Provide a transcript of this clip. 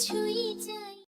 Chú 一